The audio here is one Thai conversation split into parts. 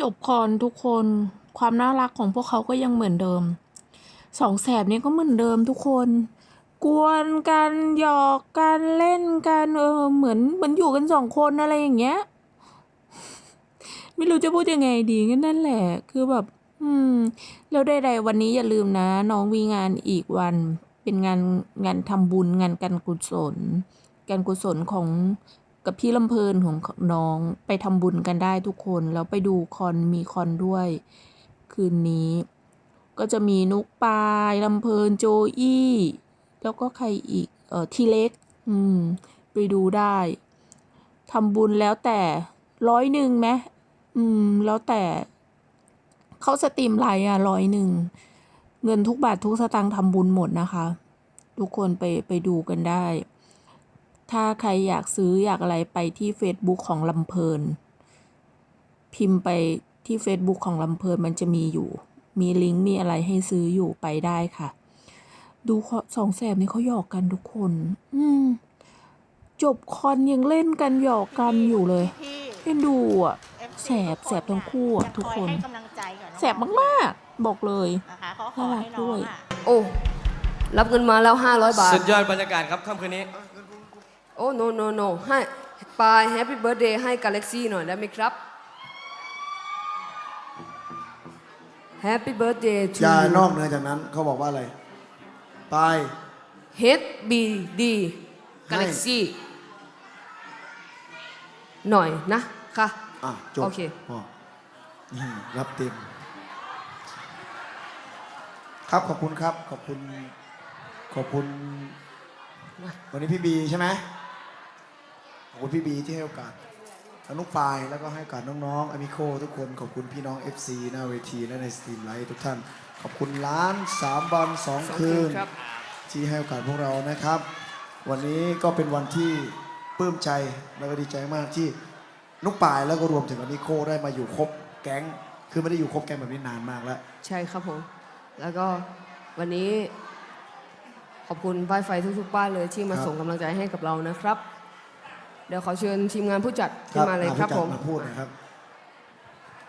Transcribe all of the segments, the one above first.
จบคอนทุกคนความน่ารักของพวกเขาก็ยังเหมือนเดิมสองแสบนี้ก็เหมือนเดิมทุกคน กวนกันหยอกกันเล่นกันเออเหมือนเหมือนอยู่กันสองคนอะไรอย่างเงี้ย ไม่รู้จะพูดยังไงดีงั้นนั่นแหละ คือแบบ อืม แล้วใดๆวันนี้อย่าลืมนะ น้องมีงานอีกวัน เป็นงานงานทำบุญงานการกุศลการกุศลของ กับพี่ลำเพลินของน้องไปทำบุญกันได้ทุกคน แล้วไปดูคอนมีคอนด้วย คืนนี้ ก็จะมีนุกปายลำเพลินโจอี้ แล้วก็ใครอีก เออทีเล็ก อืม ไปดูได้ทำบุญแล้วแต่ร้อยหนึ่งไหมอืม แล้วแต่ เขาสตรีมไลน์อะร้อยหนึ่ง เงินทุกบาททุกสตางค์ทำบุญหมดนะคะ ทุกคนไปไปดูกันได้ ถ้าใครอยากซื้ออยากอะไรไปที่ Facebook ของลำเพลิน พิมพ์ไปที่ Facebook ของลำเพลินมันจะมีอยู่ มีลิงก์มีอะไรให้ซื้ออยู่ไปได้ค่ะ ดูเขาสองแสบนี่เขาหยอกกันทุกคน อืม จบคอนยังเล่นกันหยอกกันอยู่เลยพี่เอ็นดูอะ FC แสบแสบทั้งคู่อะยังทุกคนอยให้กำลังใจกับน้องแสบมากๆ บอกเลยนะคะเขาขอให้น้องอะโอ้ รับเงินมาแล้ว 500 บาท สุดยอดบรรยากาศครับค่ำคืนนี้ โอ้ no no no ให้ปายแฮปปี้เบิร์ดเดย์ให้กาแล็กซี่หน่อยได้ไหมครับแฮปปี้เบิร์ดเดย์ to อย่านอกเหนือจากนั้นเขาบอกว่าอะไร ไป HBD Galaxy หน่อยนะ ค่ะ อะ จบโอเคพอนี่รับเต็ม ครับขอบคุณครับ ขอบคุณ ขอบคุณ วันนี้พี่บีใช่ไหม ขอบคุณพี่บีที่ให้โอกาสทั้งนุกปายแล้วก็ให้โอกาสน้องๆอมิโคทุกคนขอบคุณพี่น้อง FC หน้าเวทีและในสตรีมไลท์ทุกท่าน ขอบคุณล้านสามวันสองสองคืคืนนครับ ที่ให้โอกาสพวกเรานะครับ วันนี้ก็เป็นวันที่ปลื้มใจแล้วก็ดีใจมากที่นุกปายแล้วก็รวมถึงอนิโคได้มาอยู่ครบแก๊ง คือไม่ได้อยู่ครบแก๊งแบบนี้นานมากแล้ว ใช่ครับผม แล้วก็วันนี้ขอบคุณป้ายไฟทุกๆบ้านเลยที่มาครับ ส่งกำลังใจให้กับเรานะครับเดี๋ยวขอเชิญทีมงานผู้จัดคขึ้นรับมาเลยครับผู้จัดผมมาพูดนะครับ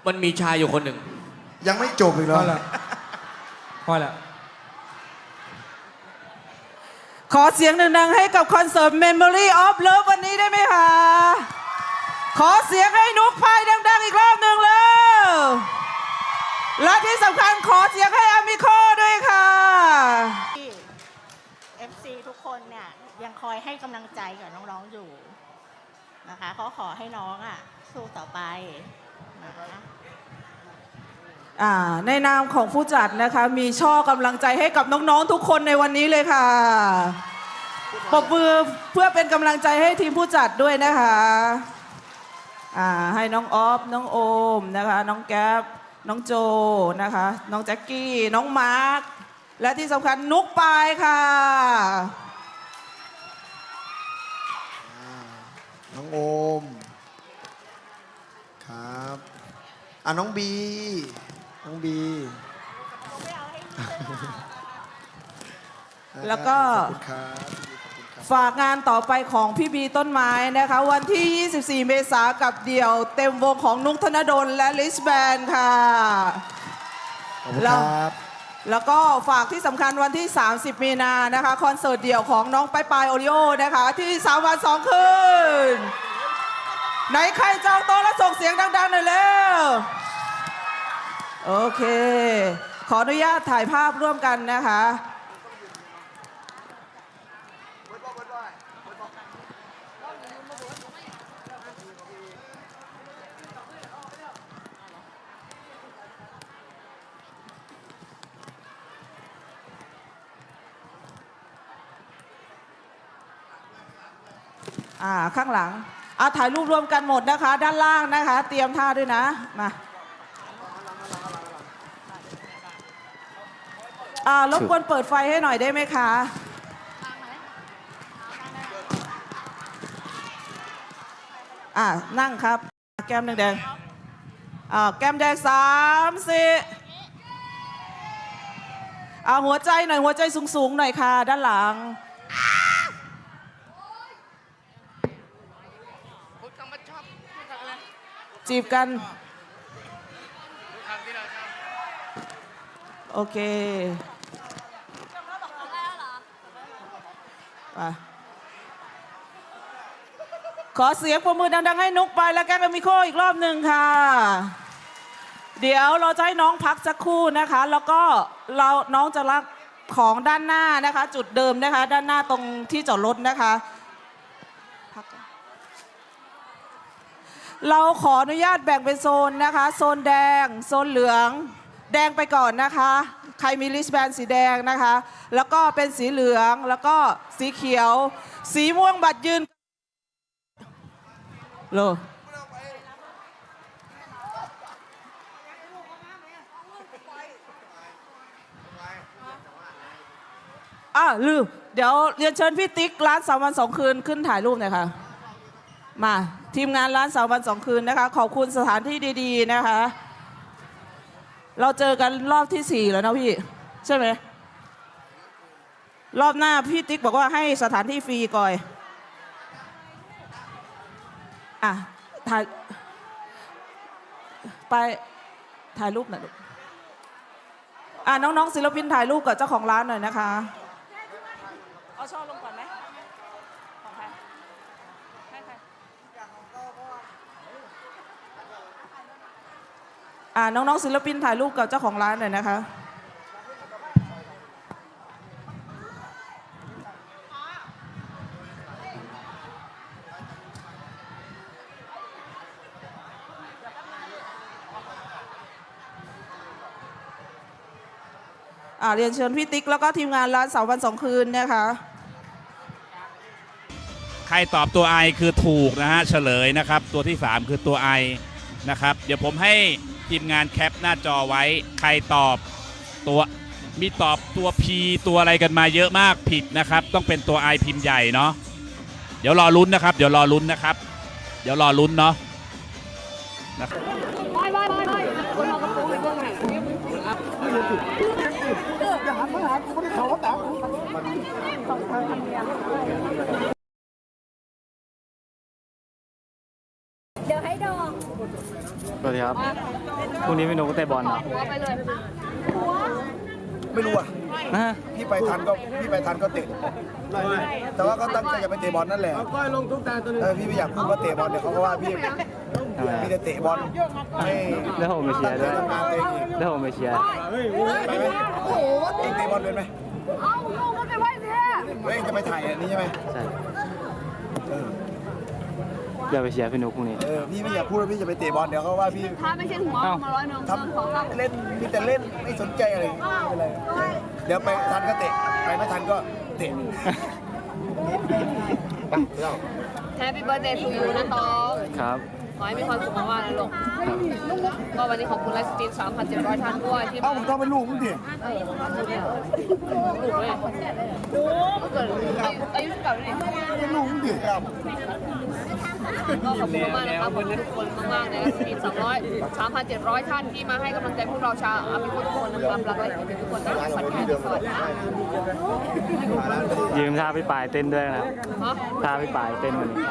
มันมีชายอยู่คนหนึ่ง ยังไม่จบอีกเหรพออละพอละขอเสียงดังๆให้กับคอนเสิร์ต Memory of Love วันนี้ได้ไหมคะ ขอเสียงให้นุกพายดังๆ อีกรอบหนึ่งเลยและที่สำคัญขอเสียงให้อามิโคด้วยค่ะ ที่ FC ทุกคนเนี่ยยังคอยให้กำลังใจกับน้องๆอยู่ นะคะเขาขอให้น้องอะสู้ต่อไปนะคะอ่าในนามของผู้จัดนะคะ มีช่อกำลังใจให้กับน้องๆทุกคนในวันนี้เลยค่ะปรบมือเพื่อเป็นกำลังใจให้ทีมผู้จัดด้วยนะคะอ่าให้น้องออฟน้องโอมนะคะ น้องแก๊ปน้องโจนะคะ น้องแจ็คกี้ น้องมาร์คและที่สำคัญนุกปายค่ะ น้องโอม ครับอะน้องบี น้องบี แล้วก็ ขอบคุณครับขอบคุณครับ ฝากงานต่อไปของพี่บีต้นไม้นะคะ วันที่ 24 เมษากับเดี่ยว เต็มวงของนุกธนดลและลิสแบนค่ะ ขอบคุณแล้ควรับ แล้วก็ฝากที่สำคัญวันที่ 30 มีนานะคะ คอนเสิร์ตเดี่ยวของน้องปายปายโอริโอนะคะ ที่ 3 วัน 2 คืน ไหนใครจองโต๊ะแล้วส่งเสียงดังๆหน่อยเร็วโอเค ขออนุญาตถ่ายภาพร่วมกันนะคะ อ่าข้างหลังเอาถ่ายรูปรวมกันหมดนะคะ ด้านล่างนะคะ เตรียมท่าด้วยนะมาอ่ารบกวนเปิดไฟให้หน่อยได้ไหมคะอ่านั่งครับ แก้มแดงๆอ่าแก้มแดงสามสี่อ่าหัวใจหน่อยหัวใจสูงๆหน่อยค่ะ ด้านหลัง จีบกัน โอเคไปขอเสียงปรบมือดังๆ ให้นุกไปและแก้มมิโคอีกรอบหนึ่งค่ะ เดี๋ยวเราจะให้น้องพักสักครู่นะคะ แล้วก็เราน้องจะรักของด้านหน้านะคะ จุดเดิมนะคะ ด้านหน้าตรงที่จอดรถนะคะพักก่อน เราขออนุญาตแบ่งเป็นโซนนะคะ โซนแดง โซนเหลือง แดงไปก่อนนะคะ ใครมีลิสแบนสีแดงนะคะ แล้วก็เป็นสีเหลือง แล้วก็สีเขียว สีม่วงบัตรยืนโลอะลืม เดี๋ยวเรียนเชิญพี่ติ๊กร้านสามวันสองคืนขึ้นถ่ายรูปหน่อยค่ะ มา ทีมงานร้านสามวันสองคืนนะคะ ขอบคุณสถานที่ดีๆนะคะ เราเจอกันรอบที่สี่แล้วนะพี่ ใช่ไหมรอบหน้าพี่ติ๊กบอกว่าให้สถานที่ฟรีก่อยอะถ่ายไปถ่ายรูปหน่อยลูกอะน้องๆศิลปินถ่ายรูปกับเจ้าของร้านหน่อยนะคะเอาช่อลงก่อนไหมของใครให้ใครอ่า น้อง ๆ ศิลปินถ่ายรูปกับเจ้าของร้านหน่อยนะคะอ่าเรียนเชิญพี่ติ๊กแล้วก็ทีมงานร้านสาววันสองคืนนะคะ ใครตอบตัว I คือถูกนะฮะเฉลยนะครับ ตัวที่ 3 คือตัว I นะครับ เดี๋ยวผมให้ ทีมงานแคปหน้าจอไว้ ใครตอบตัวมีตอบตัว P ตัวอะไรกันมาเยอะมากผิดนะครับ ต้องเป็นตัว I พิมพ์ใหญ่เนาะเดี๋ยวรอลุ้นนะครับ เดี๋ยวรอลุ้นนะครับ เดี๋ยวรอลุ้นเนาะนะครับ สวัสดีครับพรุ่งนี้ไม่หนูก็เตะบอลเหรอไม่รู้อะ ฮะพี่ไปทันก็พี่ไปทันก็เตะแต่ว่าก็ตั้งใจจะไปเตะบอลนั่นแหละก้อยลงทุกตาตัวนึงเออพี่ไม่อยากพูดว่าเตะบอลเดี๋ยวเขาก็ว่าพี่ทำไมพี่จะเตะบอลให้แล้วผมไปเชียร์ด้วยทำงานตัวเองอีกแล้วผมไปเชียร์ ไปไหมโอ้โหเองเตะบอลเป็นไหมเอาลูกมันไปไว้เนี่ยเฮ้ยจะไปถ่ายอันนี้ใช่ไหมใช่เออ เดี๋ยวไปเชียร์พี่นุ๊กพรุ่งนี้ เออพี่ไม่อยากพูดว่าพี่จะไปเตะบอลเดี๋ยวเขาว่าพี่ถ้าไม่ใช่หัวเอ้ามาร้อยหนึ่งทำเล่นมีแต่เล่นไม่สนใจอะไรไม่เป็นไรเดี๋ยวไปทันก็เตะไปไม่ทันก็เตะไปเจ้าแฮปปี้เบิร์ดเดย์ทูยูนะตองครับ ขอให้มีความสุขมากๆนะลูกก็วันนี้ขอบคุณไลฟ์สตรีม3,700 ท่านด้วยที่เอ้ามาผมต้องเป็นลูกมึงดิเออลูกเลยลูกเกิดอายุเท่าไหร่เนี่ยเป็นลูกมึงดิ ก็ขอบคุณมากๆนะครับขอบคุณทุกคนมากๆในไลฟ์สตรีม200 3,700 ท่านที่มาให้กำลังใจพวกเราชาวอาภิพุทธทุกคนนะครับรักและคิดถึงทุกคนนะสวัสดีครับสวัสดีครับยืมท่าพี่ปายเต้นด้วยนะครับฮะท่าพี่ปายเต้นวันนี้